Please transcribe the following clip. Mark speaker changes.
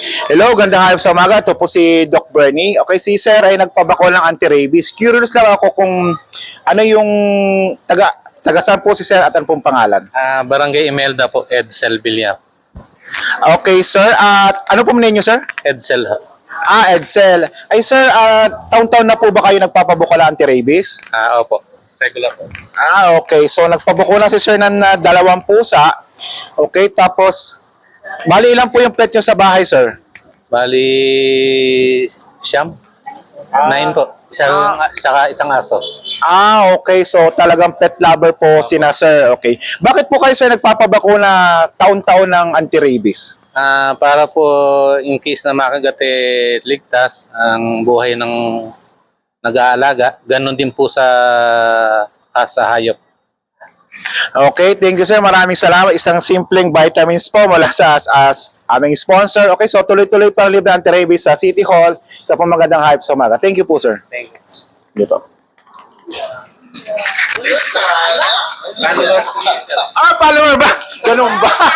Speaker 1: Hello, gandang hayop sa umaga. Ito po si Doc Bernie. Okay, si Sir ay nagpabako ng anti-rabies. Curious lang ako kung ano yung taga taga saan po si Sir at ano pong pangalan.
Speaker 2: Ah, Barangay Imelda po, Edsel Villar.
Speaker 1: Okay, Sir. At ano po name niyo, Sir?
Speaker 2: Edsel. ha?
Speaker 1: Ah, Edsel. Ay, Sir, ah, taon-taon na po ba kayo nagpapabuko ng anti-rabies?
Speaker 2: Ah, opo. Regular po.
Speaker 1: Ah, okay. So, nagpabuko na si Sir ng ah, dalawang pusa. Okay, tapos, bali ilan po yung pet nyo sa bahay, Sir?
Speaker 2: Bali, siyam. Nine po. Isang, saka isang aso.
Speaker 1: Ah, okay. So, talagang pet lover po sina Sir. Okay. Bakit po kayo, Sir, nagpapabakuna taon-taon ng anti-rabies?
Speaker 2: Ah, para po in case na makagat eh, ligtas ang buhay ng nag-aalaga, ganun din po sa ah, sa hayop.
Speaker 1: Okay, thank you, Sir. Maraming salamat. Isang simpleng vitamins po mula sa as, as aming sponsor. Okay, so tuloy-tuloy pa ang libre anti-rabies sa City Hall sa pamagandang hype sa umaga. Thank you po, Sir.
Speaker 2: Thank you.
Speaker 1: Dito. Ah, follower ba? Ganun ba?